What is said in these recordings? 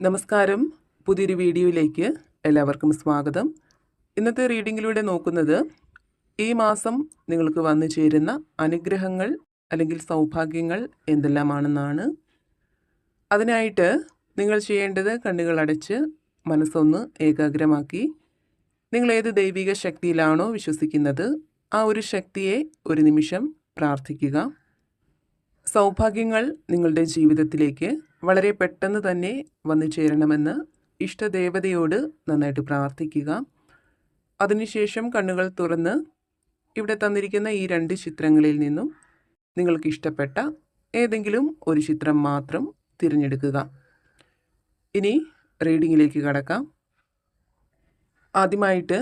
നമസ്കാരം. പുതിയൊരു വീഡിയോയിലേക്ക് എല്ലാവർക്കും സ്വാഗതം. ഇന്നത്തെ റീഡിങ്ങിലൂടെ നോക്കുന്നത് ഈ മാസം നിങ്ങൾക്ക് വന്നു ചേരുന്ന അനുഗ്രഹങ്ങൾ അല്ലെങ്കിൽ സൗഭാഗ്യങ്ങൾ എന്തെല്ലാമാണെന്നാണ്. അതിനായിട്ട് നിങ്ങൾ ചെയ്യേണ്ടത് കണ്ണുകൾ അടച്ച് മനസ്സൊന്ന് ഏകാഗ്രമാക്കി. നിങ്ങൾ ഏത് ദൈവിക ശക്തിയിലാണോ വിശ്വസിക്കുന്നത് ആ ഒരു ശക്തിയെ ഒരു നിമിഷം പ്രാർത്ഥിക്കുക. സൗഭാഗ്യങ്ങൾ നിങ്ങളുടെ ജീവിതത്തിലേക്ക് വളരെ പെട്ടെന്ന് തന്നെ വന്നു ചേരണമെന്ന് ഇഷ്ടദേവതയോട് നന്നായിട്ട് പ്രാർത്ഥിക്കുക. അതിനുശേഷം കണ്ണുകൾ തുറന്ന് ഇവിടെ തന്നിരിക്കുന്ന ഈ രണ്ട് ചിത്രങ്ങളിൽ നിന്നും നിങ്ങൾക്ക് ഇഷ്ടപ്പെട്ട ഏതെങ്കിലും ഒരു ചിത്രം മാത്രം തിരഞ്ഞെടുക്കുക. ഇനി റീഡിങ്ങിലേക്ക് കടക്കാം. ആദ്യമായിട്ട്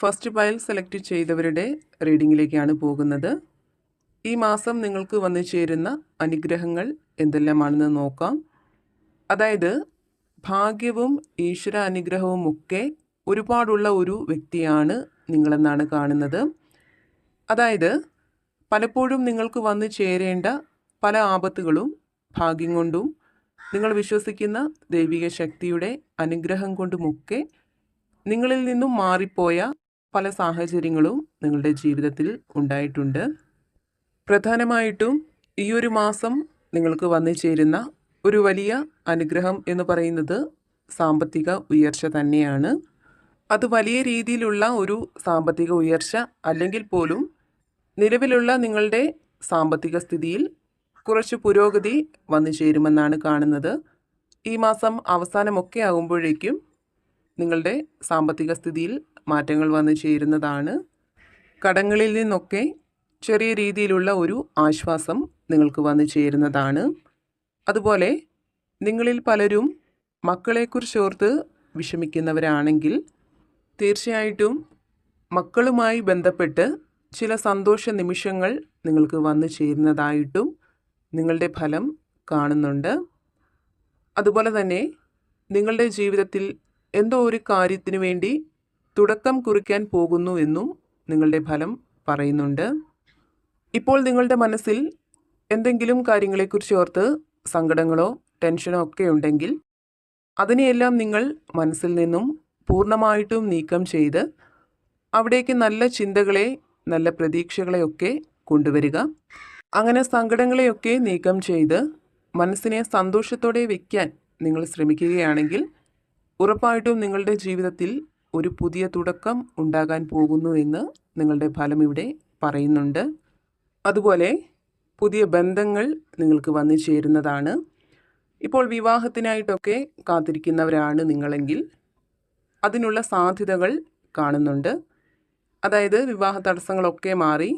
ഫസ്റ്റ് ഫയൽ സെലക്ട് ചെയ്തവരുടെ റീഡിങ്ങിലേക്കാണ് പോകുന്നത്. ഈ മാസം നിങ്ങൾക്ക് വന്നു ചേരുന്ന അനുഗ്രഹങ്ങൾ എന്തെല്ലാമാണെന്ന് നോക്കാം. അതായത് ഭാഗ്യവും ഈശ്വര അനുഗ്രഹവും ഒക്കെ ഒരുപാടുള്ള ഒരു വ്യക്തിയാണ് നിങ്ങളെന്നാണ് കാണുന്നത്. അതായത് പലപ്പോഴും നിങ്ങൾക്ക് വന്നു ചേരേണ്ട പല ആപത്തുകളും ഭാഗ്യം കൊണ്ടും നിങ്ങൾ വിശ്വസിക്കുന്ന ദൈവിക ശക്തിയുടെ അനുഗ്രഹം കൊണ്ടുമൊക്കെ നിങ്ങളിൽ നിന്നും മാറിപ്പോയ പല സാഹചര്യങ്ങളും നിങ്ങളുടെ ജീവിതത്തിൽ ഉണ്ടായിട്ടുണ്ട്. പ്രധാനമായിട്ടും ഈ ഒരു മാസം നിങ്ങൾക്ക് വന്നു ചേരുന്ന ഒരു വലിയ അനുഗ്രഹം എന്ന് പറയുന്നത് സാമ്പത്തിക ഉയർച്ച തന്നെയാണ്. അത് വലിയ രീതിയിലുള്ള ഒരു സാമ്പത്തിക ഉയർച്ച അല്ലെങ്കിൽ പോലും നിലവിലുള്ള നിങ്ങളുടെ സാമ്പത്തിക സ്ഥിതിയിൽ കുറച്ച് പുരോഗതി വന്നു ചേരുമെന്നാണ് കാണുന്നത്. ഈ മാസം അവസാനമൊക്കെ ആകുമ്പോഴേക്കും നിങ്ങളുടെ സാമ്പത്തിക സ്ഥിതിയിൽ മാറ്റങ്ങൾ വന്നു ചേരുന്നതാണ്. കടങ്ങളിൽ നിന്നൊക്കെ ചെറിയ രീതിയിലുള്ള ഒരു ആശ്വാസം നിങ്ങൾക്ക് വന്നു ചേരുന്നതാണ്. അതുപോലെ നിങ്ങളിൽ പലരും മക്കളെക്കുറിച്ച് ഓർത്ത് വിഷമിക്കുന്നവരാണെങ്കിൽ തീർച്ചയായിട്ടും മക്കളുമായി ബന്ധപ്പെട്ട് ചില സന്തോഷ നിമിഷങ്ങൾ നിങ്ങൾക്ക് വന്നു ചേരുന്നതായിട്ടും നിങ്ങളുടെ ഫലം കാണുന്നുണ്ട്. അതുപോലെ തന്നെ നിങ്ങളുടെ ജീവിതത്തിൽ എന്തോ ഒരു കാര്യത്തിനു വേണ്ടി തുടക്കം കുറിക്കാൻ പോകുന്നു എന്നും നിങ്ങളുടെ ഫലം പറയുന്നുണ്ട്. ഇപ്പോൾ നിങ്ങളുടെ മനസ്സിൽ എന്തെങ്കിലും കാര്യങ്ങളെക്കുറിച്ച് ഓർത്ത് സങ്കടങ്ങളോ ടെൻഷനോ ഒക്കെ ഉണ്ടെങ്കിൽ അതിനെയെല്ലാം നിങ്ങൾ മനസ്സിൽ നിന്നും പൂർണമായിട്ടും നീക്കം ചെയ്ത് അവിടേക്ക് നല്ല ചിന്തകളെ നല്ല പ്രതീക്ഷകളെയൊക്കെ കൊണ്ടുവരിക. അങ്ങനെ സങ്കടങ്ങളെയൊക്കെ നീക്കം ചെയ്ത് മനസ്സിനെ സന്തോഷത്തോടെ വയ്ക്കാൻ നിങ്ങൾ ശ്രമിക്കുകയാണെങ്കിൽ ഉറപ്പായിട്ടും നിങ്ങളുടെ ജീവിതത്തിൽ ഒരു പുതിയ തുടക്കം ഉണ്ടാകാൻ പോകുന്നു എന്ന് നിങ്ങളുടെ ഫലം ഇവിടെ പറയുന്നുണ്ട്. അതുപോലെ പുതിയ ബന്ധങ്ങൾ നിങ്ങൾക്ക് വന്നു ചേരുന്നതാണ്. ഇപ്പോൾ വിവാഹത്തിനായിട്ടൊക്കെ കാത്തിരിക്കുന്നവരാണ് നിങ്ങളെങ്കിൽ അതിനുള്ള സാധ്യതകൾ കാണുന്നുണ്ട്. അതായത് വിവാഹ തടസ്സങ്ങളൊക്കെ മാറി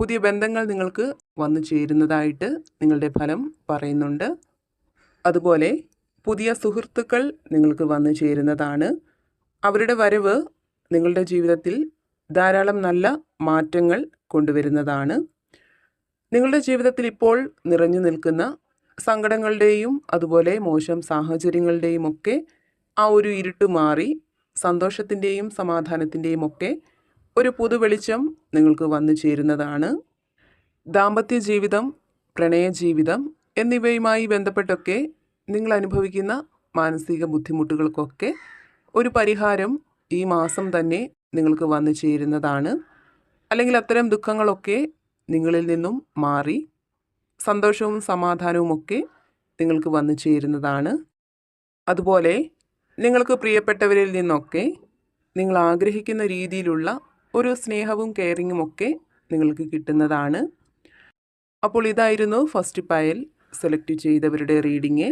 പുതിയ ബന്ധങ്ങൾ നിങ്ങൾക്ക് വന്നു ചേരുന്നതായിട്ട് നിങ്ങളുടെ ഫലം പറയുന്നുണ്ട്. അതുപോലെ പുതിയ സുഹൃത്തുക്കൾ നിങ്ങൾക്ക് വന്നു ചേരുന്നതാണ്. അവരുടെ വരവ് നിങ്ങളുടെ ജീവിതത്തിൽ ധാരാളം നല്ല മാറ്റങ്ങൾ കൊണ്ടുവരുന്നതാണ്. നിങ്ങളുടെ ജീവിതത്തിൽ ഇപ്പോൾ നിറഞ്ഞു നിൽക്കുന്ന സങ്കടങ്ങളുടെയും അതുപോലെ മോശം സാഹചര്യങ്ങളുടെയും ഒക്കെ ആ ഒരു ഇരുട്ട് മാറി സന്തോഷത്തിന്റെയും സമാധാനത്തിന്റെയും ഒക്കെ ഒരു പുതുവെളിച്ചം നിങ്ങൾക്ക് വന്നു ചേരുന്നതാണ്. ദാമ്പത്യ ജീവിതം പ്രണയ ജീവിതം എന്നിവയുമായി ബന്ധപ്പെട്ടൊക്കെ നിങ്ങൾ അനുഭവിക്കുന്ന മാനസിക ബുദ്ധിമുട്ടുകൾക്കൊക്കെ ഒരു പരിഹാരം ഈ മാസം തന്നെ നിങ്ങൾക്ക് വന്നു ചേരുന്നതാണ്. അല്ലെങ്കിൽ അത്തരം ദുഃഖങ്ങളൊക്കെ നിങ്ങളിൽ നിന്നും മാറി സന്തോഷവും സമാധാനവും ഒക്കെ നിങ്ങൾക്ക് വന്നു ചേരുന്നതാണ്. അതുപോലെ നിങ്ങൾക്ക് പ്രിയപ്പെട്ടവരിൽ നിന്നൊക്കെ നിങ്ങൾ ആഗ്രഹിക്കുന്ന രീതിയിലുള്ള ഒരു സ്നേഹവും കെയറിങ്ങും ഒക്കെ നിങ്ങൾക്ക് കിട്ടുന്നതാണ്. അപ്പോൾ ഇതായിരുന്നു ഫസ്റ്റ് പയൽ സെലക്ട് ചെയ്തവരുടെ റീഡിങ്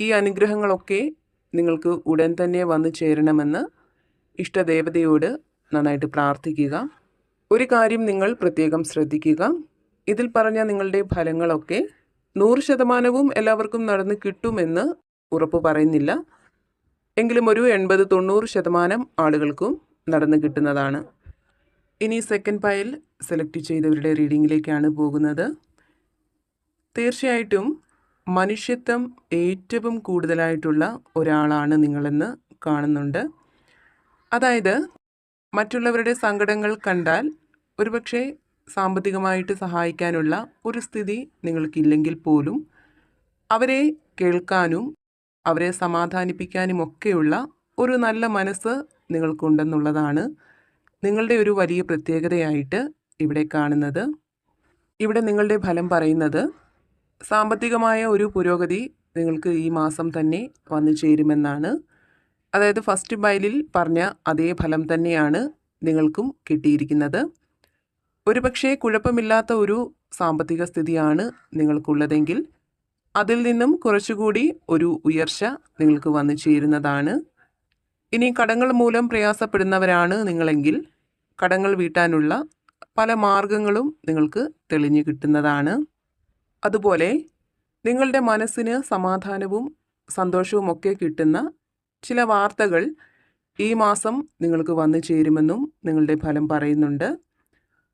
ഈ അനുഗ്രഹങ്ങളൊക്കെ നിങ്ങൾക്ക് ഉടൻ തന്നെ വന്നു ചേരണമെന്ന് ഇഷ്ടദേവതയോട് നന്നായിട്ട് പ്രാർത്ഥിക്കുക. ഒരു കാര്യം നിങ്ങൾ പ്രത്യേകം ശ്രദ്ധിക്കുക. ഇതിൽ പറഞ്ഞ നിങ്ങളുടെ ഫലങ്ങളൊക്കെ നൂറ് ശതമാനവും എല്ലാവർക്കും നടന്ന് കിട്ടുമെന്ന് ഉറപ്പ് പറയുന്നില്ല. എങ്കിലും ഒരു എൺപത് തൊണ്ണൂറ് ശതമാനം ആളുകൾക്കും നടന്നു കിട്ടുന്നതാണ്. ഇനി സെക്കൻഡ് ഫയൽ സെലക്ട് ചെയ്തവരുടെ റീഡിങ്ങിലേക്കാണ് പോകുന്നത്. തീർച്ചയായിട്ടും മനുഷ്യത്വം ഏറ്റവും കൂടുതലായിട്ടുള്ള ഒരാളാണ് നിങ്ങളെന്ന് കാണുന്നുണ്ട്. അതായത് മറ്റുള്ളവരുടെ സങ്കടങ്ങൾ കണ്ടാൽ ഒരുപക്ഷെ സാമ്പത്തികമായിട്ട് സഹായിക്കാനുള്ള ഒരു സ്ഥിതി നിങ്ങൾക്കില്ലെങ്കിൽ പോലും അവരെ കേൾക്കാനും അവരെ സമാധാനിപ്പിക്കാനും ഒക്കെയുള്ള ഒരു നല്ല മനസ്സ് നിങ്ങൾക്കുണ്ടെന്നുള്ളതാണ് നിങ്ങളുടെ ഒരു വലിയ പ്രത്യേകതയായിട്ട് ഇവിടെ കാണുന്നത്. ഇവിടെ നിങ്ങളുടെ ഫലം പറയുന്നത് സാമ്പത്തികമായ ഒരു പുരോഗതി നിങ്ങൾക്ക് ഈ മാസം തന്നെ വന്നു ചേരുമെന്നാണ്. അതായത് ഫസ്റ്റ് ബൈലിൽ പറഞ്ഞ അതേ ഫലം തന്നെയാണ് നിങ്ങൾക്കും കിട്ടിയിരിക്കുന്നത്. ഒരുപക്ഷേ കുഴപ്പമില്ലാത്ത ഒരു സാമ്പത്തിക സ്ഥിതിയാണ് നിങ്ങൾക്കുള്ളതെങ്കിൽ അതിൽ നിന്നും കുറച്ചുകൂടി ഒരു ഉയർച്ച നിങ്ങൾക്ക് വന്നു ചേരുന്നതാണ്. ഇനി കടങ്ങൾ മൂലം പ്രയാസപ്പെടുന്നവരാണ് നിങ്ങളെങ്കിൽ കടങ്ങൾ വീട്ടാനുള്ള പല മാർഗങ്ങളും നിങ്ങൾക്ക് തെളിഞ്ഞു കിട്ടുന്നതാണ്. അതുപോലെ നിങ്ങളുടെ മനസ്സിന് സമാധാനവും സന്തോഷവും ഒക്കെ കിട്ടുന്ന ചില വാർത്തകൾ ഈ മാസം നിങ്ങൾക്ക് വന്നു ചേരുമെന്നും നിങ്ങളുടെ ഫലം പറയുന്നുണ്ട്.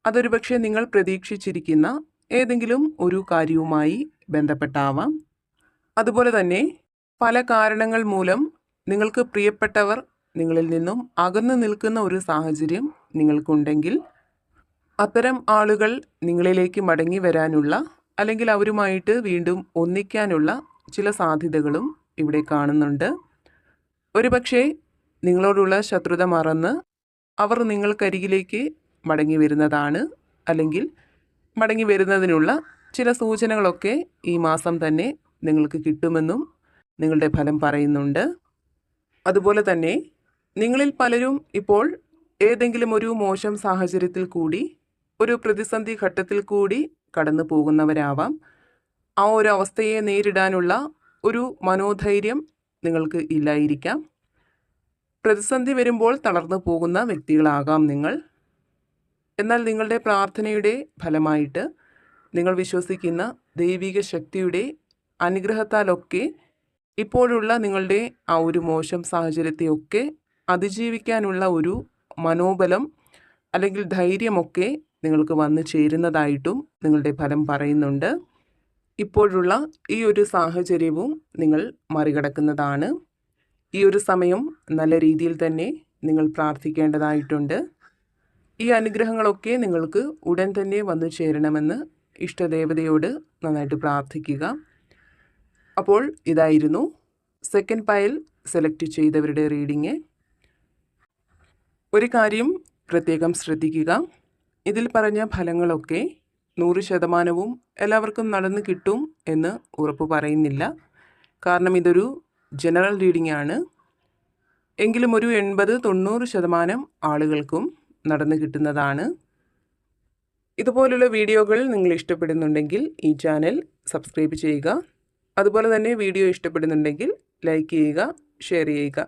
അതൊരു പക്ഷേ നിങ്ങൾ പ്രതീക്ഷിച്ചിരിക്കുന്ന ഏതെങ്കിലും ഒരു കാര്യവുമായി ബന്ധപ്പെട്ടാവാം. അതുപോലെ തന്നെ പല കാരണങ്ങൾ മൂലം നിങ്ങൾക്ക് പ്രിയപ്പെട്ടവർ നിങ്ങളിൽ നിന്നും അകന്നു നിൽക്കുന്ന ഒരു സാഹചര്യം നിങ്ങൾക്കുണ്ടെങ്കിൽ അത്തരം ആളുകൾ നിങ്ങളിലേക്ക് മടങ്ങി വരാനുള്ള അല്ലെങ്കിൽ അവരുമായിട്ട് വീണ്ടും ഒന്നിക്കാനുള്ള ചില സാധ്യതകളും ഇവിടെ കാണുന്നുണ്ട്. ഒരുപക്ഷെ നിങ്ങളോടുള്ള ശത്രുത മറന്ന് അവർ നിങ്ങൾക്കരികിലേക്ക് മടങ്ങി വരുന്നതാണ് അല്ലെങ്കിൽ മടങ്ങി വരുന്നതിനുള്ള ചില സൂചനകളൊക്കെ ഈ മാസം തന്നെ നിങ്ങൾക്ക് കിട്ടുമെന്നും നിങ്ങളുടെ ഫലം പറയുന്നുണ്ട്. അതുപോലെ തന്നെ നിങ്ങളിൽ പലരും ഇപ്പോൾ ഏതെങ്കിലും ഒരു മോശം സാഹചര്യത്തിൽ കൂടി ഒരു പ്രതിസന്ധി ഘട്ടത്തിൽ കൂടി കടന്നു പോകുന്നവരാവാം. ആ ഒരു അവസ്ഥയെ നേരിടാനുള്ള ഒരു മനോധൈര്യം നിങ്ങൾക്ക് ഇല്ലായിരിക്കാം. പ്രതിസന്ധി വരുമ്പോൾ തളർന്നു പോകുന്ന വ്യക്തികളാകാം നിങ്ങൾ. എന്നാൽ നിങ്ങളുടെ പ്രാർത്ഥനയുടെ ഫലമായിട്ട് നിങ്ങൾ വിശ്വസിക്കുന്ന ദൈവിക ശക്തിയുടെ അനുഗ്രഹത്താലൊക്കെ ഇപ്പോഴുള്ള നിങ്ങളുടെ ആ ഒരു മോശം സാഹചര്യത്തെയൊക്കെ അതിജീവിക്കാനുള്ള ഒരു മനോബലം അല്ലെങ്കിൽ ധൈര്യമൊക്കെ നിങ്ങൾക്ക് വന്നു ചേരുന്നതായിട്ടും നിങ്ങളുടെ ഫലം പറയുന്നുണ്ട്. ഇപ്പോഴുള്ള ഈ ഒരു സാഹചര്യവും നിങ്ങൾ മറികടക്കുന്നതാണ്. ഈ ഒരു സമയം നല്ല രീതിയിൽ തന്നെ നിങ്ങൾ പ്രാർത്ഥിക്കേണ്ടതായിട്ടുണ്ട്. ഈ അനുഗ്രഹങ്ങളൊക്കെ നിങ്ങൾക്ക് ഉടൻ തന്നെ വന്നു ചേരണമെന്ന് ഇഷ്ടദേവതയോട് നന്നായിട്ട് പ്രാർത്ഥിക്കുക. അപ്പോൾ ഇതായിരുന്നു സെക്കൻഡ് പയൽ സെലക്ട് ചെയ്തവരുടെ റീഡിങ് ഒരു കാര്യം പ്രത്യേകം ശ്രദ്ധിക്കുക. ഇതിൽ പറഞ്ഞ ഫലങ്ങളൊക്കെ നൂറ് ശതമാനവും എല്ലാവർക്കും നടന്ന് കിട്ടും എന്ന് ഉറപ്പ് പറയുന്നില്ല. കാരണം ഇതൊരു ജനറൽ റീഡിംഗ് ആണ് എങ്കിലും ഒരു എൺപത് തൊണ്ണൂറ് ശതമാനം ആളുകൾക്കും നടന്നു കിട്ടുന്നതാണ്. ഇതുപോലുള്ള വീഡിയോകൾ നിങ്ങൾ ഇഷ്ടപ്പെടുന്നുണ്ടെങ്കിൽ ഈ ചാനൽ സബ്സ്ക്രൈബ് ചെയ്യുക. അതുപോലെ തന്നെ വീഡിയോ ഇഷ്ടപ്പെടുന്നുണ്ടെങ്കിൽ ലൈക്ക് ചെയ്യുക ഷെയർ ചെയ്യുക.